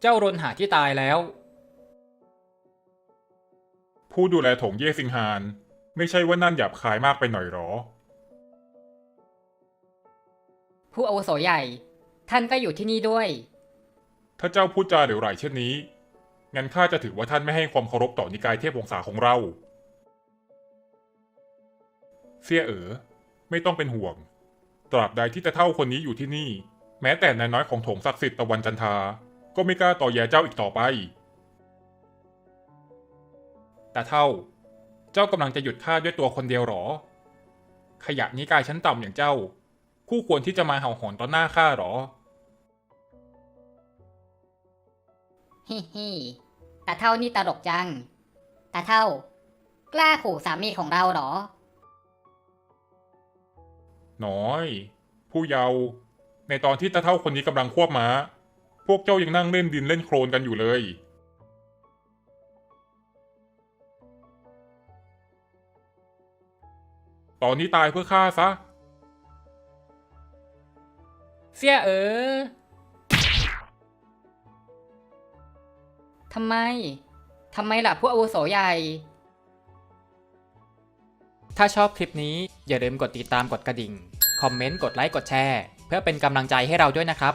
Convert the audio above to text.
เจ้ารนหาที่ตายแล้ว ผู้ดูแลโถงเย่ซิงฮาน ไม่ใช่ว่านั่นหยาบคายมากไปหน่อยหรอ ผู้อาวุโสใหญ่ ท่านก็อยู่ที่นี่ด้วย ถ้าเจ้าพูดจาเหลวไหลเช่นนี้ งั้นข้าจะถือว่าท่านไม่ให้ความเคารพต่อนิกายเทพวงศาของเรา เสี่ยเอ๋อไม่ต้องเป็นห่วง ตราบใดที่ตะเท่าคนนี้อยู่ที่นี่ แม้แต่นายน้อยของโถงศักดิ์สิทธิ์ตะวันจันทรา ก็ไม่กล้าต่อแย่เจ้าอีกต่อไป แต่เท่า เจ้ากำลังจะหยุดข้าด้วยตัวคนเดียวหรอ ขยะนิกายชั้นต่ำอย่างเจ้า คู่ควรที่จะมาเห่าหอนต่อหน้าข้าหรอฮิฮิตาเท่านี่ตลกจังตาเท่า กล้าขู่สามีของเราเหรอ น้อย ผู้เยาว์ในตอนที่ตาเท่าคนนี้กำลังควบม้า พวกเจ้ายังนั่งเล่นดินเล่นโคลนกันอยู่เลย ตอนนี้ตายเพื่อฆ่าซะ เสี่ยเอ๋อทำไม ทำไมล่ะผู้อาวุโสใหญ่ ถ้าชอบคลิปนี้อย่าลืมกดติดตามกดกระดิ่ง คอมเมนต์ กดไลค์ กดแชร์ เพื่อเป็นกำลังใจให้เราด้วยนะครับ